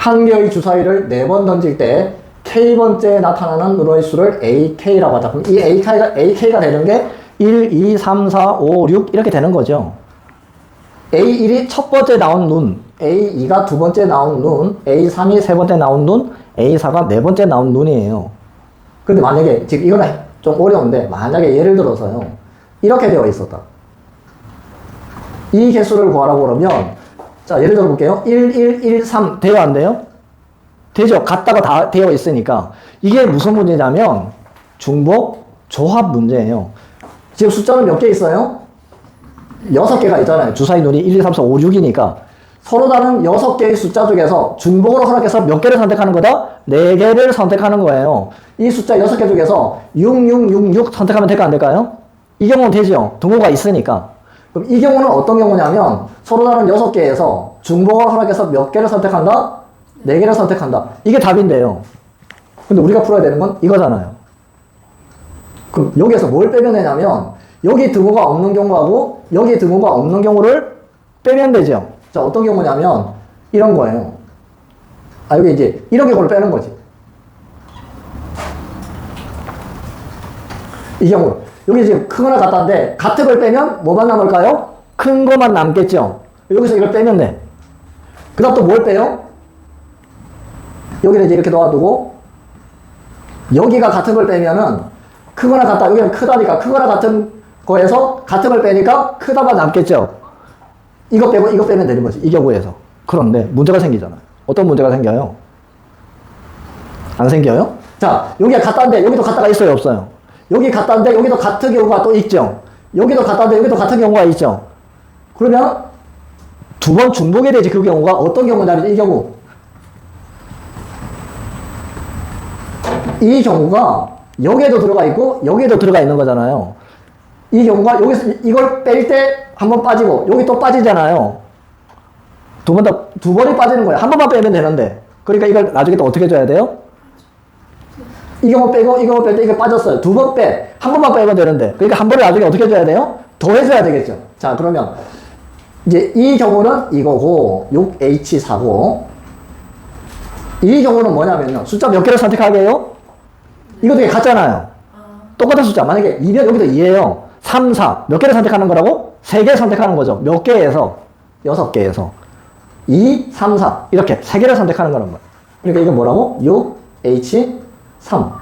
한 개의 주사위를 네 번 던질 때 k번째에 나타나는 누르의 수를 ak라고 하자. 그럼 이 ak가, ak가 되는 게 1, 2, 3, 4, 5, 6 이렇게 되는 거죠. A1이 첫 번째 나온 눈, A2가 두 번째 나온 눈, A3이 세 번째 나온 눈, A4가 네 번째 나온 눈이에요. 근데 만약에, 지금 이거는 좀 어려운데, 만약에 예를 들어서요. 이렇게 되어 있었다. 이 개수를 구하라고 그러면, 자, 예를 들어 볼게요. 1, 1, 1, 3 돼요, 안 돼요? 되죠. 같다가 다 되어 있으니까. 이게 무슨 문제냐면, 중복 조합 문제예요. 지금 숫자는 몇 개 있어요? 여섯 개가 있잖아요. 주사위 눈이 1, 2, 3, 4, 5, 6이니까. 서로 다른 여섯 개의 숫자 중에서 중복으로 허락해서 몇 개를 선택하는 거다? 네 개를 선택하는 거예요. 이 숫자 여섯 개 중에서 6, 6, 6, 6 선택하면 될까 안 될까요? 이 경우는 되죠. 등호가 있으니까. 그럼 이 경우는 어떤 경우냐면 서로 다른 여섯 개에서 중복을 허락해서 몇 개를 선택한다? 네 개를 선택한다. 이게 답인데요. 근데 우리가 풀어야 되는 건 이거잖아요. 그럼 여기에서 뭘 빼면 되냐면 여기 등호가 없는 경우하고 여기 등호가 없는 경우를 빼면 되죠. 자, 어떤 경우냐면 이런 거예요. 아, 여기 이제 이런 경우를 빼는 거지. 이 경우. 여기 지금 크거나 같다인데 같은 걸 빼면 뭐만 남을까요? 큰 거만 남겠죠. 여기서 이걸 빼면 돼. 그 다음 또 뭘 빼요? 여기를 이제 이렇게 놓아두고 여기가 같은 걸 빼면은 크거나 같다. 여기는 크다니까 크거나 같은 거에서 같은 걸 빼니까 크다가 남겠죠. 이거 빼고 이거 빼면 되는 거지. 이 경우에서. 그런데 문제가 생기잖아요. 어떤 문제가 생겨요? 안 생겨요? 자, 여기가 같다인데 여기도 같다가 있어요, 없어요? 여기 같다인데 여기도 같은 경우가 또 있죠. 여기도 같다인데 여기도 같은 경우가 있죠. 그러면 두 번 중복이 되지 그 경우가 어떤 경우냐면 이 경우. 이 경우가 여기에도 들어가 있고 여기에도 들어가 있는 거잖아요. 이 경우가 여기서 이걸 뺄 때 한 번 빠지고 여기 또 빠지잖아요. 두번 더, 두 번이 빠지는 거예요. 한 번만 빼면 되는데. 그러니까 이걸 나중에 또 어떻게 줘야 돼요? 이 경우 빼고 이 경우 뺄때 이게 빠졌어요. 두 번 빼. 한 번만 빼면 되는데. 그러니까 한 번을 나중에 어떻게 줘야 돼요? 더 해줘야 되겠죠. 자, 그러면 이제 이 경우는 이거고 6H4고 이 경우는 뭐냐면요. 숫자 몇 개를 선택하게 해요? 이거 되게 같잖아요. 똑같은 숫자. 만약에 2면 여기도 2예요. 3, 4. 몇 개를 선택하는 거라고? 3개 선택하는 거죠. 몇 개에서? 6개에서. 2, 3, 4. 이렇게 3개를 선택하는 거란 말이에요. 그러니까 이게 뭐라고? 6, 蹭。